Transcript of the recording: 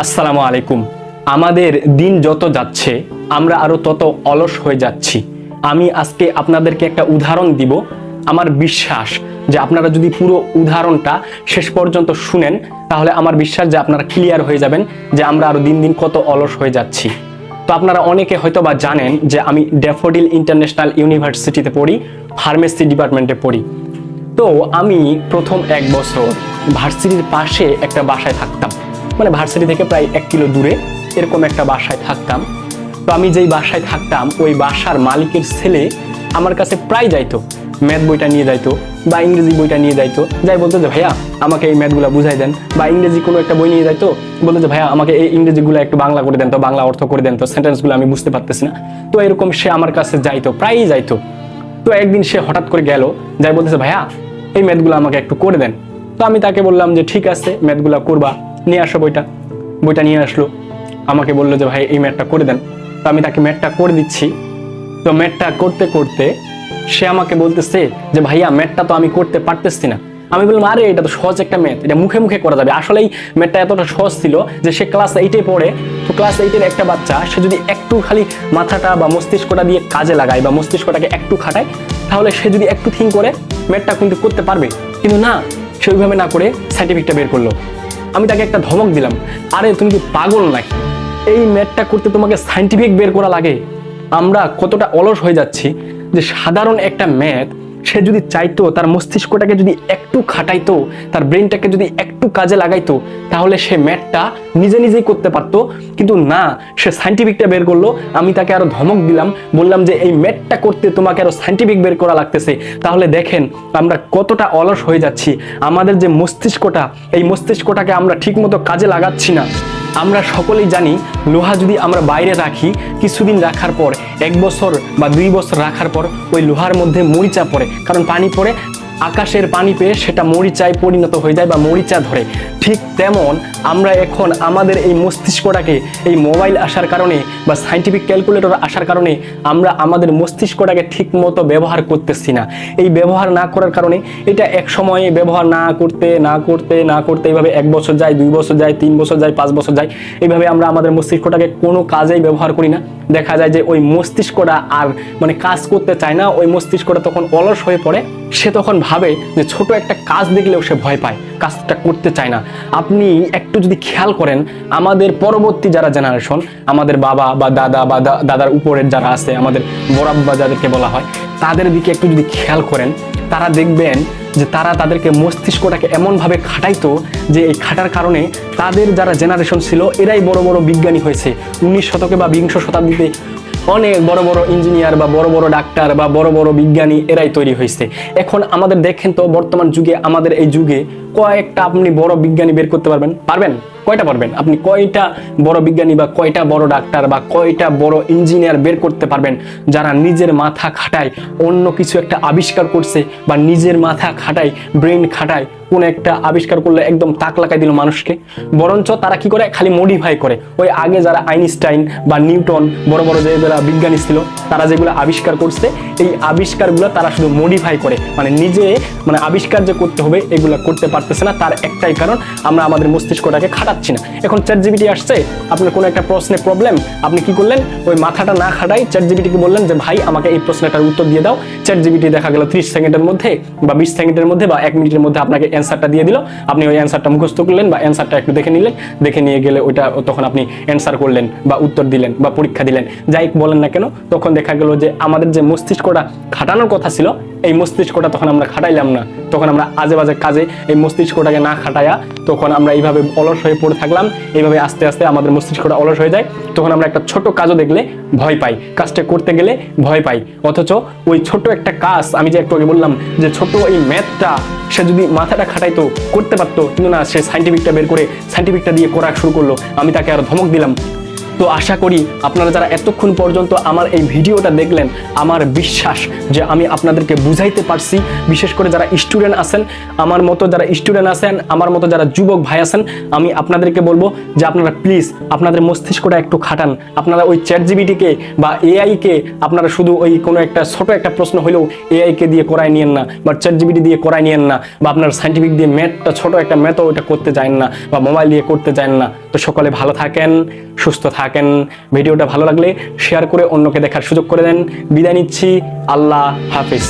আসসালামু আলাইকুম। আমাদের দিন যত যাচ্ছে, আমরা আরও তত অলস হয়ে যাচ্ছি। আমি আজকে আপনাদেরকে একটা উদাহরণ দিব। আমার বিশ্বাস যে আপনারা যদি পুরো উদাহরণটা শেষ পর্যন্ত শুনেন, তাহলে আমার বিশ্বাস যে আপনারা ক্লিয়ার হয়ে যাবেন যে আমরা আরও দিন দিন কত অলস হয়ে যাচ্ছি। তো আপনারা অনেকে হয়তো বা জানেন যে আমি ড্যাফোডিল ইন্টারন্যাশনাল ইউনিভার্সিটিতে পড়ি, ফার্মেসি ডিপার্টমেন্টে পড়ি। তো আমি প্রথম এক বছর ভার্সিটির পাশে একটা বাসায় থাকতাম। মানে ভার্সিটি থেকে প্রায় এক কিলো দূরে এরকম একটা বাসায় থাকতাম। তো আমি যেই বাসায় থাকতাম, ওই বাসার মালিকের ছেলে আমার কাছে প্রায় যাইতো। ম্যাথ বইটা নিয়ে যাইতো বা ইংরেজি বইটা নিয়ে যাইতো। যাই বলতো যে, ভাইয়া, আমাকে এই ম্যাথগুলো বুঝাই দেন। বা ইংরেজি কোনো একটা বই নিয়ে যাইতো। বলতো যে, ভাইয়া, আমাকে এই ইংরেজিগুলো একটু বাংলা করে দেন তো, বাংলা অর্থ করে দেন তো, সেন্টেন্সগুলো আমি বুঝতে পারতেছি না। তো এরকম সে আমার কাছে যাইতো, প্রায়ই যাইতো। তো একদিন সে হঠাৎ করে গেল, যাই বলতেছে, ভাইয়া, এই ম্যাথগুলো আমাকে একটু করে দেন। তো আমি তাকে বললাম যে, ঠিক আছে, ম্যাথগুলো করবা। নিয়ে আসো বইটা। বইটা নিয়ে আসলো। আমাকে বলল যে, ভাই, এই ম্যাথটা করে দেন। তো আমি তাকে ম্যাথটা করে দিচ্ছি। তো ম্যাথটা করতে করতে সে আমাকে বলতেছে যে, ভাইয়া, ম্যাথটা তো আমি করতে পারতেছি না। আমি বললাম, আরে, এটা তো সহজ একটা ম্যাথ। এটা মুখে মুখে করা যাবে। আসলেই ম্যাথটা এতটা সহজ ছিল যে, সে ক্লাস এইটে পড়ে। তো ক্লাস এইটের একটা বাচ্চা, সে যদি একটু খালি মাথাটা বা মস্তিষ্কটা দিয়ে কাজে লাগায় বা মস্তিষ্কটাকে একটু খাটায়, তাহলে সে যদি একটু থিঙ্ক করে, ম্যাথটা কিন্তু করতে পারবে। কিন্তু না, সে ওইভাবে না করে সার্টিফিকেটটা বের করল। আমি তাকে একটা ধমক দিলাম। আরে, তুমি কি পাগল নাকি? এই ম্যাটটা করতে তোমাকে সাইন্টিফিক বের করা লাগে। আমরা কতটা অলস হয়ে যাচ্ছি যে সাধারণ একটা ম্যাথ সে যদি চাইতো, তার মস্তিষ্কটাকে যদি একটু খাটাইতো, তার ব্রেনটাকে যদি একটু কাজে লাগাইতো, তাহলে সে ম্যাথটা নিজে নিজেই করতে পারতো। কিন্তু না, সে সাইন্টিফিকটা বের করল। আমি তাকে আরও ধমক দিলাম, বললাম যে এই ম্যাথটা করতে তোমাকে আরও সাইন্টিফিক বের করা লাগতেছে। তাহলে দেখেন, আমরা কতটা অলস হয়ে যাচ্ছি। আমাদের যে মস্তিষ্কটা, এই মস্তিষ্কটাকে আমরা ঠিকমতো কাজে লাগাচ্ছি না। আমরা সকলেই জানি লোহা যদি আমরা বাইরে রাখি, কিছুদিন রাখার পর, এক বছর বা দুই বছর রাখার পর ওই লোহার মধ্যে মরিচা পড়ে। কারণ পানি পড়ে আকাশের পানি পেয়ে সেটা মরিচায় পরিণত হয়ে যায় বা মরিচা ধরে। ঠিক তেমন আমরা এখন আমাদের এই মস্তিষ্কটাকে এই মোবাইল আসার কারণে বা সাইন্টিফিক ক্যালকুলেটর আসার কারণে আমরা আমাদের মস্তিষ্কটাকে ঠিক মতো ব্যবহার করতেছি না। এই ব্যবহার না করার কারণে এটা এক সময়ে ব্যবহার না করতে না করতে না করতে এইভাবে এক বছর যায়, দুই বছর যায়, তিন বছর যায়, পাঁচ বছর যায় এইভাবে আমরা আমাদের মস্তিষ্কটাকে কোনো কাজেই ব্যবহার করি না। দেখা যায় যে ওই মস্তিষ্কটা আর মানে কাজ করতে চায় না, ওই মস্তিষ্কটা তখন অলস হয়ে পড়ে। সে তখন ভাবে যে ছোট একটা কাজ দেখলেও সে ভয় পায়, কাজটা করতে চায় না। আপনি একটু যদি খেয়াল করেন, আমাদের পরবর্তী যারা জেনারেশন আমাদের বাবা বা দাদা বা দাদার উপরের যারা আছে, আমাদের বরাব্বা যাদেরকে বলা হয়, তাদের দিকে একটু যদি খেয়াল করেন, তারা দেখবেন যে তারা তাদেরকে মস্তিষ্কটাকে এমনভাবে খাটাইতো যে এই খাটার কারণে তাদের যারা জেনারেশন ছিল, এরাই বড় বড় বিজ্ঞানী হয়েছে। উনিশ শতকে বা বিংশ শতাব্দীতে অনেক বড় বড় ইঞ্জিনিয়ার বা বড় বড় ডাক্তার বা বড় বড় বিজ্ঞানী এরাই তৈরি হয়েছে। এখন আমাদের দেখেন তো বর্তমান যুগে, আমাদের এই যুগে কয়েকটা আপনি বড় বিজ্ঞানী বের করতে পারবেন। পারবেন? কয়টা পারবেন? আপনি কয়টা বড় বিজ্ঞানী বা কয়টা বড় ডাক্তার বা কয়টা বড় ইঞ্জিনিয়ার বের করতে পারবেন? যারা নিজের মাথা খাটায়, অন্য কিছু একটা আবিষ্কার করছে বা নিজের মাথা খাটায়, ব্রেন খাটায় কোন একটা আবিষ্কার করলে একদম তাক লাগাই দিল মানুষকে। বরঞ্চ তারা কি করে? খালি মডিফাই করে। ওই আগে যারা আইনস্টাইন বা নিউটন, বড় বড় যে বিজ্ঞানী ছিল, তারা যেগুলো আবিষ্কার করছে, এই আবিষ্কারগুলো তারা শুধু মডিফাই করে। মানে নিজে মানে আবিষ্কার যে করতে হবে, এগুলো করতে পারতেছে না, তার একটাই কারণ, আমরা আমাদের মস্তিষ্কটাকে খাটাচ্ছি না। এখন চ্যাট জিবিটি আসছে, আপনার কোনো একটা প্রশ্নে প্রবলেম আপনি কি করলেন? ওই মাথাটা না খাটাই চ্যাট জিবিটিকে বললেন যে, ভাই, আমাকে এই প্রশ্নটার উত্তর দিয়ে দাও। চ্যাট জিবিটি দেখা গেল ত্রিশ সেকেন্ডের মধ্যে বা বিশ সেকেন্ডের মধ্যে বা এক মিনিটের মধ্যে আপনাকে অ্যান্সারটা দিয়ে দিল। আপনি ওই অ্যান্সারটা মুখস্থ করলেন বা অ্যান্সারটা একটু দেখে নিলেন। দেখে নিয়ে গেলে ওইটা তখন আপনি অ্যান্সার করলেন বা উত্তর দিলেন বা পরীক্ষা দিলেন। যাই বলেন না কেন, তখন দেখা গেল যে আমাদের যে মস্তিষ্কটা খাটানোর কথা ছিল, এই মস্তিষ্কটা তখন আমরা খাটাইলাম না। তখন আমরা আজে বাজে কাজে এই মস্তিষ্কটাকে না খাটায়া তখন আমরা এইভাবে অলস হয়ে পড়ে থাকলাম। এইভাবে আস্তে আস্তে আমাদের মস্তিষ্কটা অলস হয়ে যায়। তখন আমরা একটা ছোট কাজও দেখলে ভয় পাই। কাজটা করতে গেলে ভয় পাই। অথচ ওই ছোট একটা কাজ, আমি যে একটু আগে বললাম যে ছোট এই ম্যাথটা, সে যদি মাথাটা খাটাইতো করতে পারতো। কিন্তু না, সে সাইন্টিফিকটা বের করে সাইন্টিফিকটা দিয়ে করা শুরু করল। আমি তাকে আর ধমক দিলাম। তো আশা করি আপনারা যারা এতক্ষণ পর্যন্ত আমার এই ভিডিওটা দেখলেন, আমার বিশ্বাস যে আমি আপনাদেরকে বুঝাইতে পারছি। বিশেষ করে যারা স্টুডেন্ট আছেন, আমার মতো যারা স্টুডেন্ট আছেন, আমার মতো যারা যুবক ভাই আছেন, আমি আপনাদেরকে বলব যে আপনারা প্লিজ আপনাদের মস্তিষ্কটা একটু খাটান। আপনারা ওই চ্যাট জিবিটিকে বা এআইকে আপনারা শুধু ওই কোনো একটা ছোট একটা প্রশ্ন হলেও এআইকে দিয়ে করাই নিয়েন না, বা চ্যাট জিবিটি দিয়ে করাই নিয়েন না, বা আপনার সাইন্টিফিক দিয়ে ম্যাথটা ছোট একটা ম্যাথও ওটা করতে যায় না, বা মোবাইল দিয়ে করতে যায় না। তো সকলে ভালো থাকেন, সুস্থ থাকেন। ভিডিওটা ভালো লাগলে শেয়ার করে অন্যকে দেখার সুযোগ করে দেন। বিদায় নিচ্ছি। আল্লাহ হাফিজ।